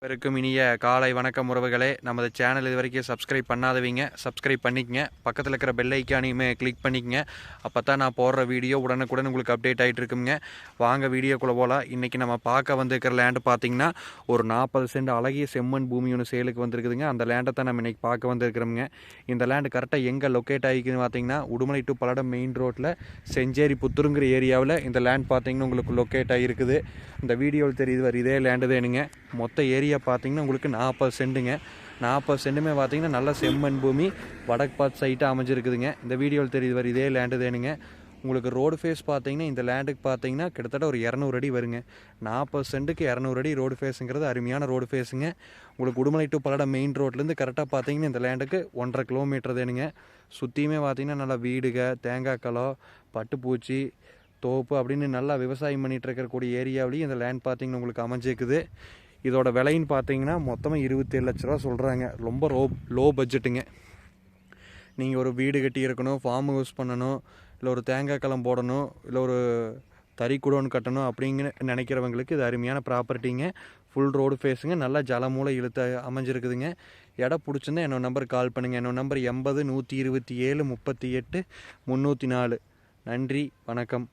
அனைவருக்கும் இனிய காலை வணக்கம் உறவுகளே. நமது சேனல் இது வரைக்கும் சப்ஸ்கிரைப் பண்ணாதவங்க. சப்ஸ்கிரைப் பண்ணிக்கங்க. பக்கத்தில் இருக்கிற பெல் ஐக்கானையுமே கிளிக் பண்ணிக்கங்க. அப்போ தான் நான் போடுற வீடியோ உடனுக்குடன் உங்களுக்கு அப்டேட் ஆகிட்டு இருக்குங்க. வாங்க வீடியோக்குள்ளே போகலாம் இன்றைக்கி நம்ம பார்க்க வந்திருக்கிற லேண்டு பார்த்தீங்கன்னா ஒரு நாற்பது சென்ட் அழகிய செம்மண் பூமி ஒன்று சேலுக்கு வந்திருக்குதுங்க. அந்த லேண்டை தான் நம்ம இன்றைக்கி பார்க்க வந்திருக்கிறோமுங்க. இந்த லேண்டு கரெக்டாக எங்கே லொக்கேட் ஆகிக்குன்னு பார்த்தீங்கன்னா உடுமலை டு பல்லடம் மெயின் ரோட்டில் செஞ்சேரி புத்துருங்கிற ஏரியாவில் இந்த லேண்ட் பார்த்தீங்கன்னா உங்களுக்கு லொக்கேட் ஆகிருக்குது. இந்த வீடியோவில் தெரியுது வர இதே லேண்டு தானுங்க மொத்த ஏரியா பார்த்தீங்கன்னா உங்களுக்கு நாற்பது சென்ட்டுங்க நாற்பது சென்ட்டுமே பார்த்தீங்கன்னா நல்ல செம்மண் பூமி வடக்கு பார்த்து சைட்டாக அமைஞ்சிருக்குதுங்க. இந்த வீடியோவில் தெரியுது வர இதே லேண்டு தேனுங்க. உங்களுக்கு ரோடு ஃபேஸ் பார்த்தீங்கன்னா இந்த லேண்டுக்கு பார்த்தீங்கன்னா கிட்டத்தட்ட ஒரு இரநூறு அடி வருங்க. நாற்பது சென்ட்டுக்கு இரநூறு அடி ரோடு ஃபேஸுங்கிறது அருமையான ரோடு ஃபேஸுங்க உங்களுக்கு உடுமலை டு பல்லடம் மெயின் ரோட்லேருந்து கரெக்டாக பார்த்தீங்கன்னா இந்த லேண்டுக்கு ஒன்றரை கிலோமீட்டர் தானுங்க. சுற்றியுமே பார்த்தீங்கன்னா நல்லா வீடுக தேங்காய் களம் பட்டுப்பூச்சி தோப்பு அப்படின்னு நல்லா விவசாயம் பண்ணிகிட்டு இருக்கக்கூடிய ஏரியாவிலையும் இந்த லேண்ட் பார்த்தீங்கன்னா உங்களுக்கு அமைஞ்சிருக்குது. இதோட விலைன்னு பார்த்தீங்கன்னா மொத்தமாக இருபத்தேழு லட்ச ரூபா சொல்கிறாங்க ரொம்ப ரோ லோ பட்ஜெட்டுங்க நீங்கள் ஒரு வீடு கட்டி இருக்கணும் ஃபார்ம் ஹவுஸ் பண்ணணும் இல்லை ஒரு தேங்காய் களம் போடணும் இல்லை ஒரு தறி குடோன் கட்டணும் அப்படிங்கிற நினைக்கிறவங்களுக்கு இது அருமையான ப்ராப்பர்ட்டிங்க ஃபுல் ரோடு ஃபேஸுங்க நல்லா ஜலமூலை இழுத்த அமைஞ்சிருக்குதுங்க. இடம் பிடிச்சிருந்தா என்னோட நம்பர் கால் பண்ணுங்கள் என்னோட நம்பர் எண்பது நூற்றி இருபத்தி ஏழு முப்பத்தி எட்டு முந்நூற்றி நாலு. நன்றி வணக்கம்.